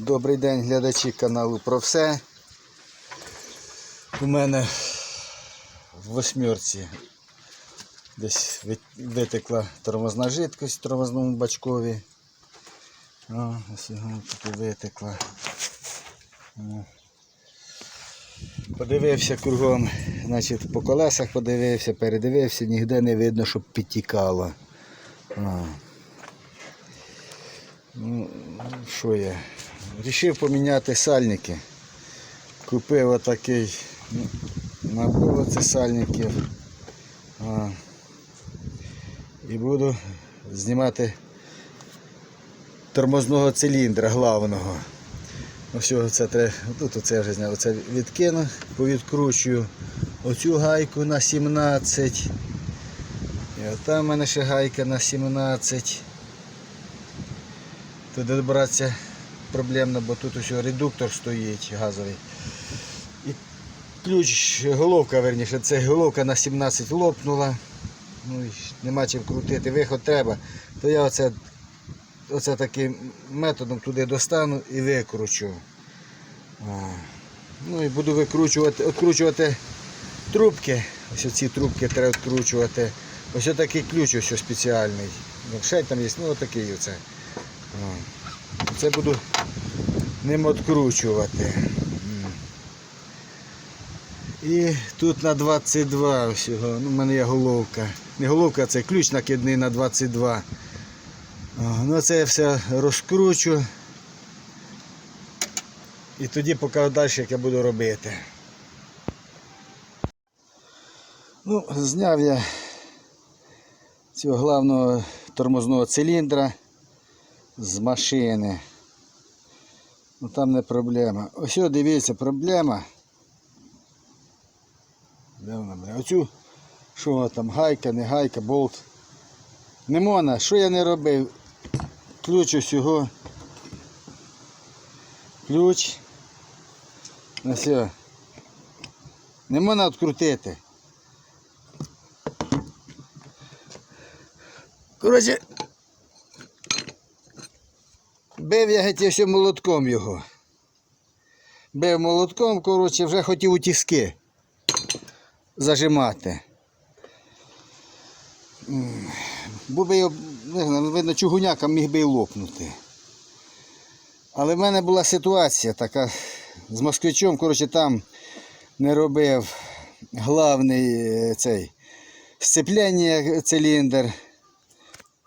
Добрий день, глядачі каналу про все. У мене в восьмерці десь витекла тормозна жидкость в тормозному бачкові. О, ось його тут витекла. Подивився кругом, значить, по колесах подивився, передивився, ніде не видно, щоб підтікало. Ну, що я? Рішив поміняти сальники. Купив отакий ну, набор оце сальників. І буду знімати тормозного циліндра главного. Ось це треба, тут оце вже зняв, оце відкину, повідкручую оцю гайку на 17. І отам в мене ще гайка на 17. Туди добратися проблемно, бо тут ось редуктор стоїть газовий. І ключ, головка верніше, це головка на 17 лопнула. Ну, нема чим крутити, виход треба. То я оце, оце таким методом туди достану і викручу. Ну і буду викручувати, відкручувати трубки. Ось ці трубки треба відкручувати. Ось такий ключ ось спеціальний. Ну, Ще там є, ну отакий оце. Це буду ним відкручувати. І тут на 22 всього. Ну, в мене є головка. Не головка, це ключ накидний на 22. Ну це я все розкручу. І тоді покажу далі, як я буду робити. Ну, зняв я цього головного тормозного циліндра з машини. Ну там не проблема. Ось дивіться, проблема. Де вона, бля? Оцю, що там, гайка, не гайка, болт. Не можна, що я не робив? Ключ усього. Ключ. Ось. о. Не можна відкрутити. Коротше, Бив я геть все молотком його. Бив молотком, коротше, вже хотів у тіски зажимати. Бо би його, не знаю, видно, чугуняка міг би і лопнути. Але в мене була ситуація така з москвичом, коротше, там не робив главний е, цей сцепляння циліндр.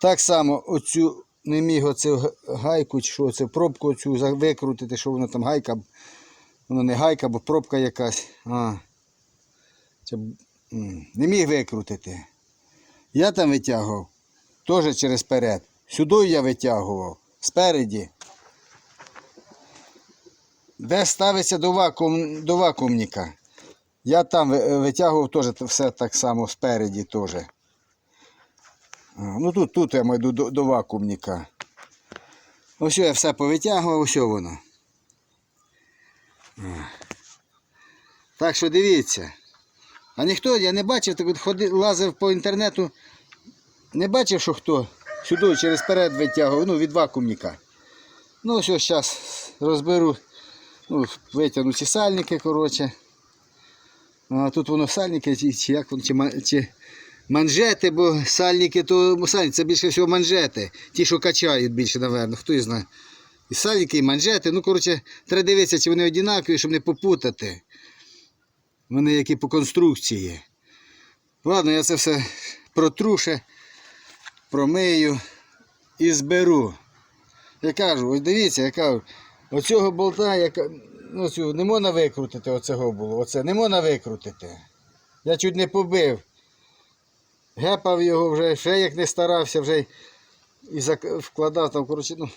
Так само оцю не міг оцю гайку, що це пробку цю викрутити, що воно там гайка. Воно не гайка, бо пробка якась. А. Це, не міг викрутити. Я там витягував теж через перед. Сюди я витягував, спереді. Де ставиться до, вакуум, до вакуумника. Я там витягував теж все так само спереді теж. Ну тут, тут я маю до, до, вакуумника. Ось я все повитягував, ось воно. Так що дивіться. А ніхто, я не бачив, так от ходив, лазив по інтернету, не бачив, що хто сюди через перед витягував, ну, від вакуумника. Ну, ось зараз розберу, ну, витягну ці сальники, коротше. А тут воно сальники, чи, як воно, чи, чи манжети, бо сальники, то сальники, це більше всього манжети. Ті, що качають більше, напевно, хто і знає. І сальники, і манжети. Ну, коротше, треба дивитися, чи вони однакові, щоб не попутати. Вони які по конструкції. Ладно, я це все протруше, промию і зберу. Я кажу, ось дивіться, я кажу, оцього болта, яка, ну, цю, не можна викрутити, оцього було, оце не можна викрутити. Я чуть не побив. Гепав його вже, ще як не старався, вже і вкладав там, коротше, ну,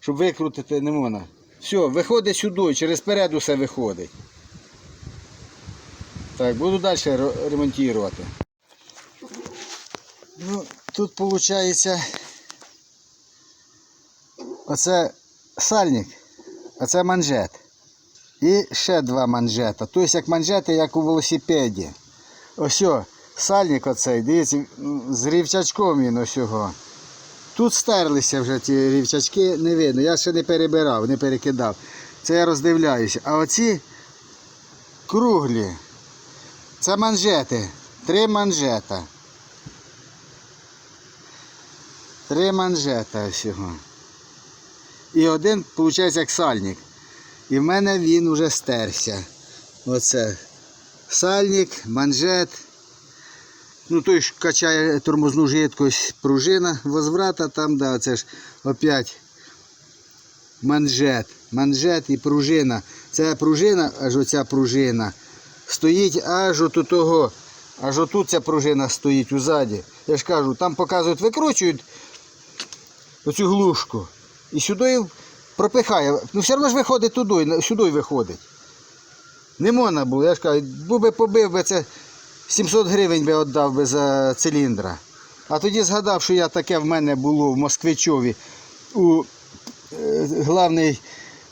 щоб викрутити не можна. Все, виходить сюди, через перед усе виходить. Так, буду далі ремонтувати. Ну, тут виходить оце сальник, а це манжет. І ще два манжета. Тобто як манжети, як у велосипеді. Ось, о, сальник оцей, дивіться, з рівчачком він ось його. Тут стерлися вже ті рівчачки, не видно. Я ще не перебирав, не перекидав. Це я роздивляюся. А оці круглі. Це манжети. Три манжета. Три манжета всього. І один, виходить, як сальник. І в мене він вже стерся. Оце. Сальник, манжет. Ну, той ж качає тормозну жидкость пружина возврата, там, да, це ж опять манжет. Манжет і пружина. Ця пружина, аж оця пружина, стоїть аж от того. Аж отут ця пружина стоїть узаді. Я ж кажу, там показують, викручують оцю глушку. І сюди пропихає. Ну все одно ж виходить туди, сюди виходить. Не можна було, я ж кажу, був би побив би це 700 гривень би віддав би за циліндра. А тоді згадав, що я таке в мене було в Москвичові у е, главний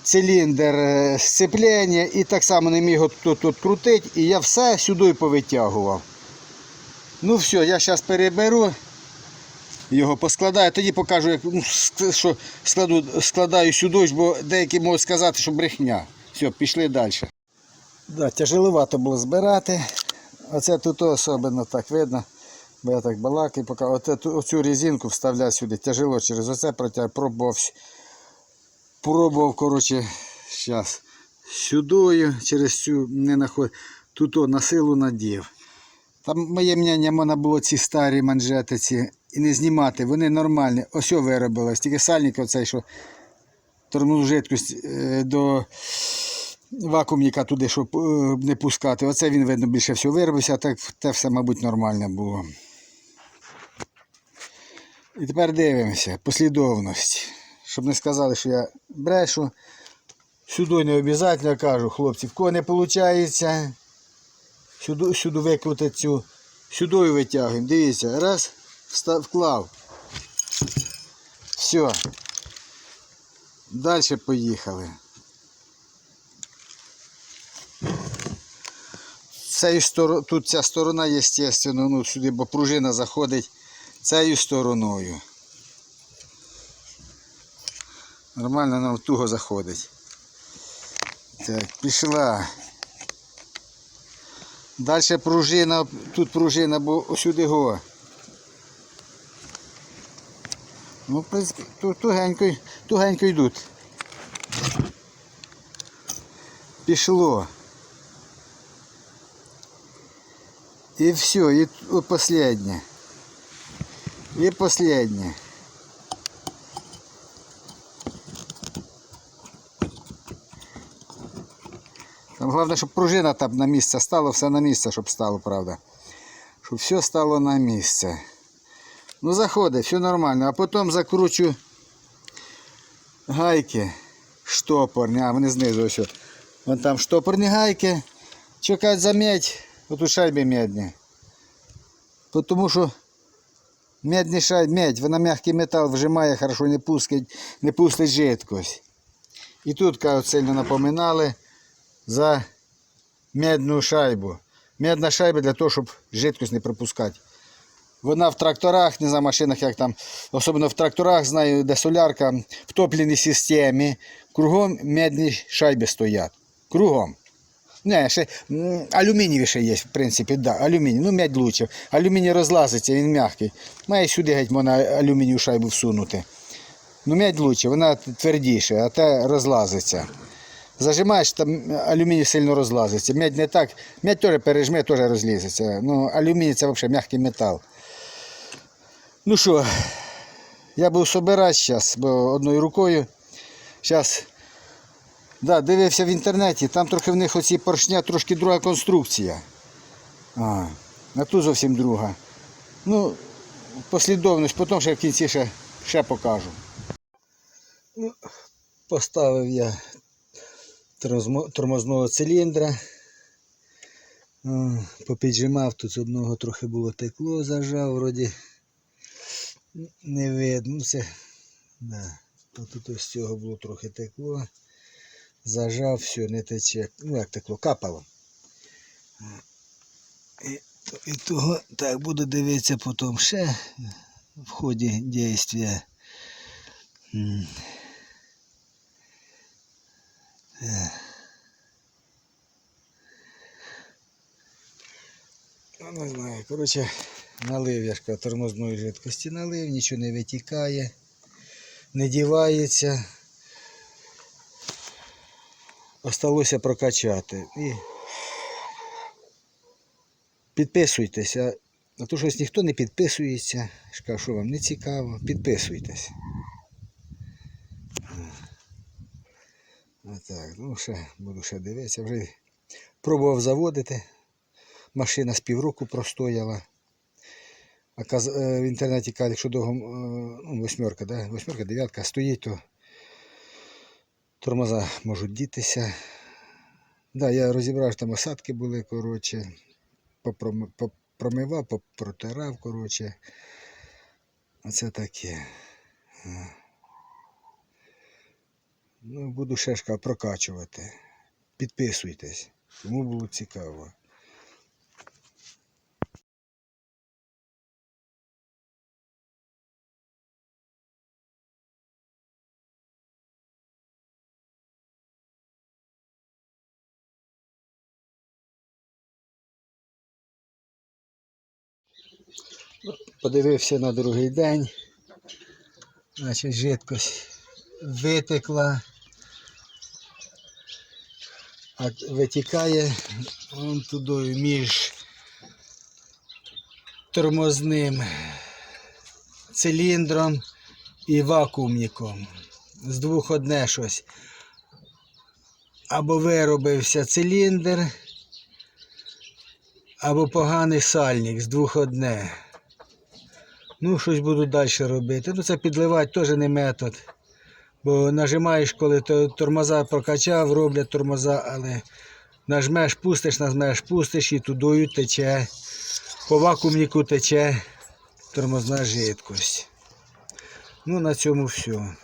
циліндр е, сцеплення і так само не міг тут, крутити, і я все сюди повитягував. Ну все, я зараз переберу його поскладаю, тоді покажу, як, ну, що складу, складаю сюди, бо деякі можуть сказати, що брехня. Все, пішли далі. Да, тяжеловато було збирати. Оце тут особливо так видно. Бо я так балакаю, поки оцю резинку вставляю сюди. Тяжело через оце протяг, пробував. Пробував, коротше, зараз сюдою, через цю не наход. Тут о, на силу надів. Там моє мнення, можна було ці старі манжети ці і не знімати, вони нормальні. Ось виробилось. Тільки сальник оцей, що тормозну жидкость е, до вакуумника туди, щоб е, не пускати. Оце він, видно, більше всього виробився, а так те все, мабуть, нормально було. І тепер дивимося, послідовність. Щоб не сказали, що я брешу. Сюди не обов'язково кажу, хлопці, в кого не виходить, сюди, сюди викрутити цю, сюди витягуємо. Дивіться, раз, вста- вклав. Все. Далі поїхали. Цією сторону, тут ця сторона, звісно, ну, сюди, бо пружина заходить цією стороною. Нормально нам туго заходить. Так, пішла. Далі пружина, тут пружина, бо сюди го. Ну, в принципі, тугенько, тугенько йдуть. Пішло. І все, о, последнє. І последнє. Там головне, щоб пружина там на місце стала, все на місце, щоб стало, правда. Щоб все стало на місце. Ну, заходить, все нормально. А потім закручу гайки штопорні, а вони знизу ось. Вон там штопорні гайки. Чекать за медь, отут шайби медні. Тому що медні шайб, медь, вона м'який метал вжимає, хорошо не пустить, не пустить жидкость. І тут, кажуть, сильно напоминали за медну шайбу. Медна шайба для того, щоб жидкость не пропускати. Вона в тракторах, не знаю, машинах, як там, особливо в тракторах, знаю, де солярка, в топліній системі. Кругом медні шайби стоять. Кругом. Не, ще м, алюмінієві ще є, в принципі, да, алюміній. Ну, медь лучше. Алюміній розлазиться, він м'який. Має сюди геть можна алюмінієву шайбу всунути. Ну, медь лучше, вона твердіша, а те розлазиться. Зажимаєш, там алюміній сильно розлазиться. Медь не так. Медь теж пережме, теж розлізеться. Ну, алюміній це взагалі м'який метал. Ну що, я буду собирати зараз, бо одною рукою. Зараз, да, дивився в інтернеті, там трохи в них оці поршня трошки друга конструкція. А, а тут зовсім друга. Ну, послідовність, потім ще в кінці ще, ще покажу. Ну, поставив я тормозного циліндра. Попіджимав, тут з одного трохи було текло, зажав, вроді не видно. Ну, Це, да. Тут ось цього було трохи текло. Зажав, все, не тече. Ну як текло, капало. І, і того, так, буду дивитися потім ще в ході дійства. Ну, не знаю, коротше, налив я ж тормозної жидкості налив, нічого не витікає, не дівається. Осталося прокачати. І підписуйтеся. А то щось ніхто не підписується. Кажу, що вам не цікаво, підписуйтесь. Отак, ну ще буду ще дивитися. Вже пробував заводити. Машина з півроку простояла. А е, в інтернеті кажуть, якщо довго, е, ну, восьмерка, да? восьмерка, дев'ятка стоїть, то тормоза можуть дітися. Да, я розібрав, що там осадки були, коротше, попромивав, попротирав, коротше. Оце таке. Ну, буду ж прокачувати. Підписуйтесь, кому було цікаво. Подивився на другий день. Значить, жидкость витекла. А витікає вон туди між тормозним циліндром і вакуумником. З двох одне щось. Або виробився циліндр, або поганий сальник з двох одне. Ну, щось буду далі робити. Ну, це підливати теж не метод. Бо нажимаєш, коли то тормоза прокачав, роблять тормоза, але нажмеш, пустиш, нажмеш, пустиш і тудою тече. По вакуумнику тече тормозна жидкость. Ну, на цьому все.